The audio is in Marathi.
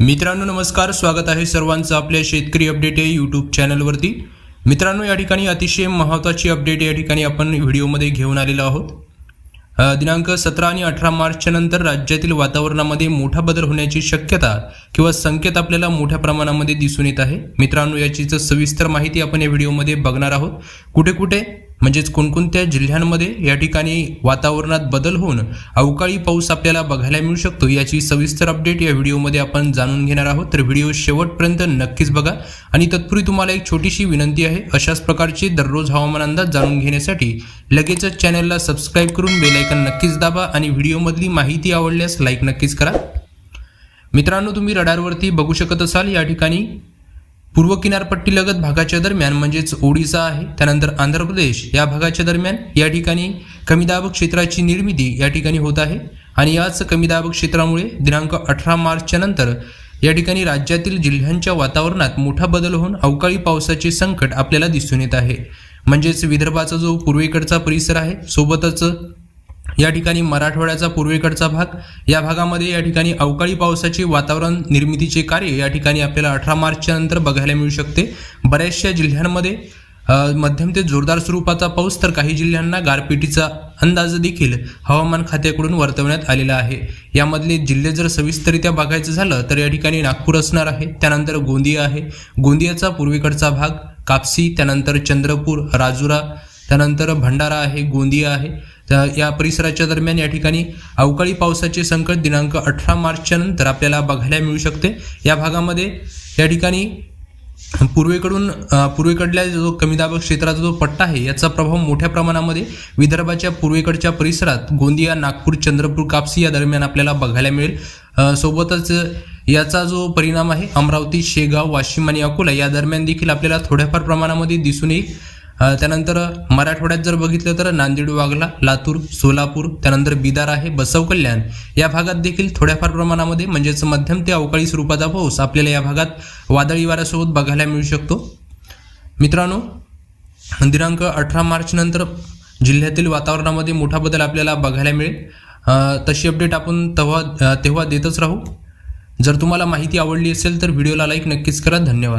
मित्रांनो नमस्कार. स्वागत आहे सर्वांचं आपल्या शेतकरी अपडेट या यूट्यूब चॅनलवरती मित्रांनो या ठिकाणी अतिशय महत्त्वाची अपडेट या ठिकाणी आपण व्हिडिओमध्ये घेऊन आलेलो आहोत. दिनांक सतरा आणि अठरा मार्चच्या नंतर राज्यातील वातावरणामध्ये मोठा बदल होण्याची शक्यता किंवा संकेत आपल्याला मोठ्या प्रमाणामध्ये दिसून येत आहे. मित्रांनो याचीच सविस्तर माहिती आपण या व्हिडिओमध्ये बघणार आहोत. कुठे कुठे म्हणजेच कोणकोणत्या जिल्ह्यांमध्ये या ठिकाणी वातावरणात बदल होऊन अवकाळी पाऊस आपल्याला बघायला मिळू शकतो याची सविस्तर अपडेट या व्हिडिओमध्ये आपण जाणून घेणार आहोत. तर व्हिडिओ शेवटपर्यंत नक्कीच बघा. आणि तत्पूर्वी तुम्हाला एक छोटीशी विनंती आहे. अशाच प्रकारचे दररोज हवामान अंदाज जाणून घेण्यासाठी लगेचच चॅनलला सबस्क्राईब करून बेलायकन नक्कीच दाबा आणि व्हिडिओमधली माहिती आवडल्यास लाईक नक्कीच करा. मित्रांनो तुम्ही रडारवरती बघू शकत असाल या ठिकाणी पूर्व किनारपट्टीलगत भागाच्या दरम्यान म्हणजेच ओडिसा आहे. त्यानंतर आंध्र प्रदेश या भागाच्या दरम्यान या ठिकाणी कमी दाब क्षेत्राची निर्मिती या ठिकाणी होत आहे. आणि याच कमी दाब क्षेत्रामुळे दिनांक अठरा मार्चच्या नंतर या ठिकाणी राज्यातील जिल्ह्यांच्या वातावरणात मोठा बदल होऊन अवकाळी पावसाचे संकट आपल्याला दिसून येत आहे. म्हणजेच विदर्भाचा जो पूर्वेकडचा परिसर आहे सोबतच या ठिकाणी मराठवाड्याचा पूर्वेकडचा भाग या भागामध्ये या ठिकाणी अवकाळी पावसाचे वातावरण निर्मितीचे कार्य या ठिकाणी आपल्याला अठरा मार्चच्या नंतर बघायला मिळू शकते. बऱ्याचशा जिल्ह्यांमध्ये मध्यम ते जोरदार स्वरूपाचा पाऊस तर काही जिल्ह्यांना गारपिटीचा अंदाज देखील हवामान खात्याकडून वर्तवण्यात आलेला आहे. यामधले जिल्हे जर सविस्तरित्या बघायचं झालं तर या ठिकाणी नागपूर असणार आहे त्यानंतर गोंदिया आहे. गोंदियाचा पूर्वेकडचा भाग कापसी त्यानंतर चंद्रपूर राजुरा त्यानंतर भंडारा आहे गोंदिया आहे. त्या या परिसराच्या दरम्यान या ठिकाणी अवकाळी पावसाचे संकट दिनांक अठरा मार्चच्या नंतर आपल्याला बघायला मिळू शकते. या भागामध्ये या ठिकाणी पूर्वेकडून पूर्वेकडल्या जो कमी दाब क्षेत्राचा जो पट्टा आहे याचा प्रभाव मोठ्या प्रमाणामध्ये विदर्भाच्या पूर्वेकडच्या परिसरात गोंदिया नागपूर चंद्रपूर कापसी या दरम्यान आपल्याला बघायला मिळेल. सोबतच याचा जो परिणाम आहे अमरावती शेगाव वाशिम आणि अकोला या दरम्यान देखील आपल्याला थोड्याफार प्रमाणामध्ये दिसून येईल. त्यानंतर मराठवाड्यात जर बघितलं तर नांदेड वागला लातूर सोलापूर त्यानंतर बिदार आहे बसव कल्याण. या भागात देखील थोड्याफार प्रमाणामध्ये म्हणजेच मध्यम ते अवकाळी स्वरूपाचा पाऊस आपल्याला या भागात वादळी वाऱ्यासोबत बघायला मिळू शकतो. मित्रांनो दिनांक अठरा मार्च नंतर जिल्ह्यातील वातावरणामध्ये मोठा बदल आपल्याला बघायला मिळेल. तशी अपडेट आपण तेव्हा तेव्हा देतच राहू. जर तुम्हाला माहिती आवडली असेल तर व्हिडिओला लाईक नक्कीच करा. धन्यवाद.